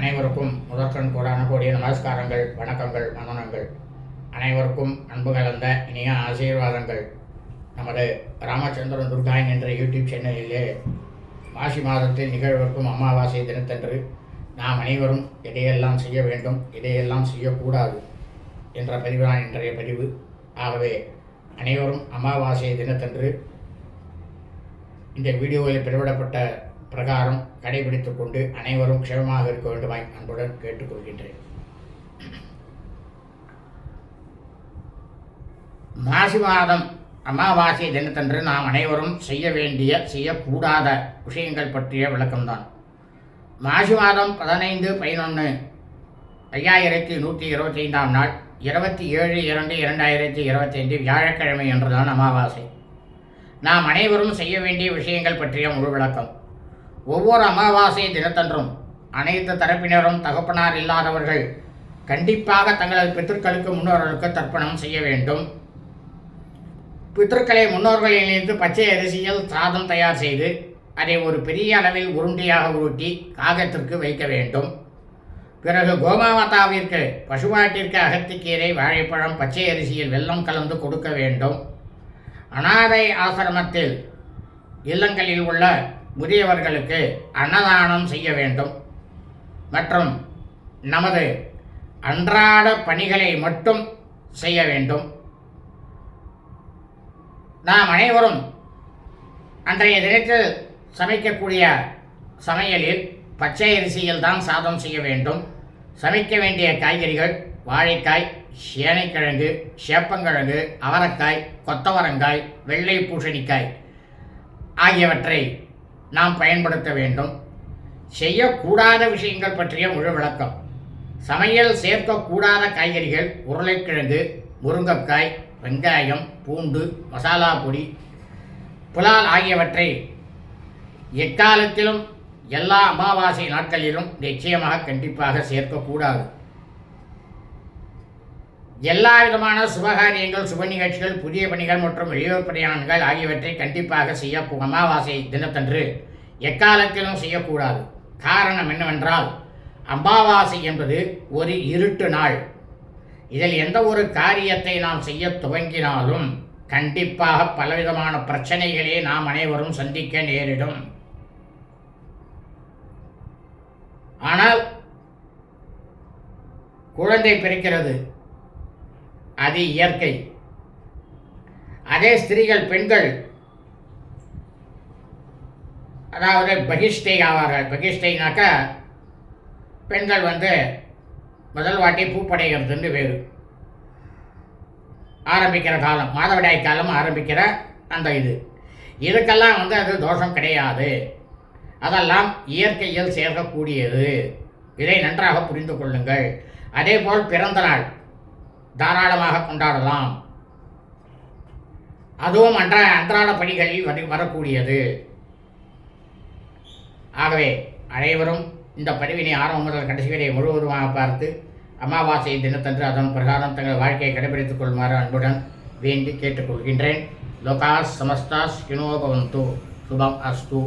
அனைவருக்கும் முதற்கண் கூடான கூடிய நமஸ்காரங்கள் வணக்கங்கள் வந்தனங்கள் அனைவருக்கும் அன்பு கலந்த இனிய ஆசீர்வாதங்கள். நமது ராமச்சந்திரன் துர்காயின் என்ற யூடியூப் சேனலிலே மாசி மாதத்தில் நிகழ்விற்கும் அமாவாசை தினத்தன்று நாம் அனைவரும் இதையெல்லாம் செய்ய வேண்டும் இதையெல்லாம் செய்யக்கூடாது என்ற பதிவுதான் இன்றைய பதிவு. ஆகவே அனைவரும் அமாவாசை தினத்தன்று இந்த வீடியோவில் பிறவிடப்பட்ட பிரகாரம் கடைபிடித்துக் கொண்டு அனைவரும் க்ஷேமமாக இருக்க வேண்டுமாய் அன்புடன் கேட்டுக்கொள்கின்றேன். மாசி மாதம் அமாவாசை தினத்தன்று நாம் அனைவரும் செய்ய வேண்டிய செய்யக்கூடாத விஷயங்கள் பற்றிய விளக்கம்தான். மாசி மாதம் பதினைந்து பதினொன்று ஐயாயிரத்தி நூற்றி இருபத்தி ஐந்தாம் நாள் இருபத்தி ஏழு இரண்டு இரண்டாயிரத்தி இருபத்தைந்து வியாழக்கிழமை என்றுதான் அமாவாசை. நாம் அனைவரும் செய்ய வேண்டிய விஷயங்கள் பற்றிய முழு விளக்கம். ஒவ்வொரு அமாவாசை தினத்தன்றும் அனைத்து தரப்பினரும் தகப்பனார் இல்லாதவர்கள் கண்டிப்பாக தங்களது பித்தர்களுக்கு முன்னோர்களுக்கு தர்ப்பணம் செய்ய வேண்டும். பித்தர்களை முன்னோர்களை நினைத்து பச்சை அரிசியில் சாதம் தயார் செய்து அதை ஒரு பெரிய அளவில் உருண்டையாக உருட்டி காகத்திற்கு வைக்க வேண்டும். பிறகு கோமாதாவிற்கு பசுமாட்டிற்கு அகத்திக்கீரை வாழைப்பழம் பச்சை அரிசியில் வெள்ளம் கலந்து கொடுக்க வேண்டும். அனாதை ஆசிரமத்தில் இல்லங்களில் உள்ள முதியவர்களுக்கு அன்னதானம் செய்ய வேண்டும். மற்றும் நமது அன்றாட பணிகளை மட்டும் செய்ய வேண்டும். நாம் அனைவரும் அன்றைய தினத்தில் சமைக்கக்கூடிய சமையலில் பச்சை அரிசியில் தான் சாதம் செய்ய வேண்டும். சமைக்க வேண்டிய காய்கறிகள் வாழைக்காய் சேனைக்கிழங்கு சேப்பங்கிழங்கு அவரைக்காய் கொத்தவரங்காய் வெள்ளை பூசணிக்காய் ஆகியவற்றை நாம் பயன்படுத்த வேண்டும். செய்யக்கூடாத விஷயங்கள் பற்றிய முழு விளக்கம். சமையல் சேர்க்கக்கூடாத காய்கறிகள் உருளைக்கிழங்கு முருங்கைக்காய் வெங்காயம் பூண்டு மசாலா பொடி புலால் ஆகியவற்றை எக்காலத்திலும் எல்லா அமாவாசை நாட்களிலும் நிச்சயமாக கண்டிப்பாக சேர்க்கக்கூடாது. எல்லா விதமான சுபகாரியங்கள் சுப நிகழ்ச்சிகள் புதிய பணிகள் மற்றும் வெளியூர் பிரயாணங்கள் ஆகியவற்றை கண்டிப்பாக செய்ய அமாவாசை தினத்தன்று எக்காலத்திலும் செய்யக்கூடாது. காரணம் என்னவென்றால் அமாவாசை என்பது ஒரு இருட்டு நாள். இதில் எந்த ஒரு காரியத்தை நாம் செய்ய துவங்கினாலும் கண்டிப்பாக பலவிதமான பிரச்சனைகளை நாம் அனைவரும் சந்திக்க நேரிடும். ஆனால் குழந்தை பிறக்கிறது. அது இயற்கை. அதே ஸ்திரீகள் பெண்கள் அதாவது பகிஷ்டை ஆவார்கள் பகிஷ்டைனாக்கா பெண்கள் வந்து முதல் வாட்டி பூப்படைகிறதுன்னு வேறு ஆரம்பிக்கிற காலம் மாதவிடாய் காலம் ஆரம்பிக்கிற அந்த இது. இதுக்கெல்லாம் வந்து அது தோஷம் கிடையாது. அதெல்லாம் இயற்கையில் சேர்க்கக்கூடியது. இதை நன்றாக புரிந்து கொள்ளுங்கள். அதேபோல் பிறந்த நாள். தாராளமாக கொண்டாடலாம். அதுவும் அன்ற அன்றாட பணிகளில் வர வரக்கூடியது. ஆகவே அனைவரும் இந்த பதிவினை ஆரம்பம் முதல் கடைசி வரை முழுவதுமாக பார்த்து அமாவாசை தினத்தன்று அதன் பிரகாரம் தங்கள் வாழ்க்கையை கடைபிடித்துக் கொள்ளுமாறு அன்புடன் வேண்டி கேட்டுக்கொள்கின்றேன். லோகாஸ் சமஸ்தாஸ் ஸ்கினோபவந்து சுபம் அஸ்து.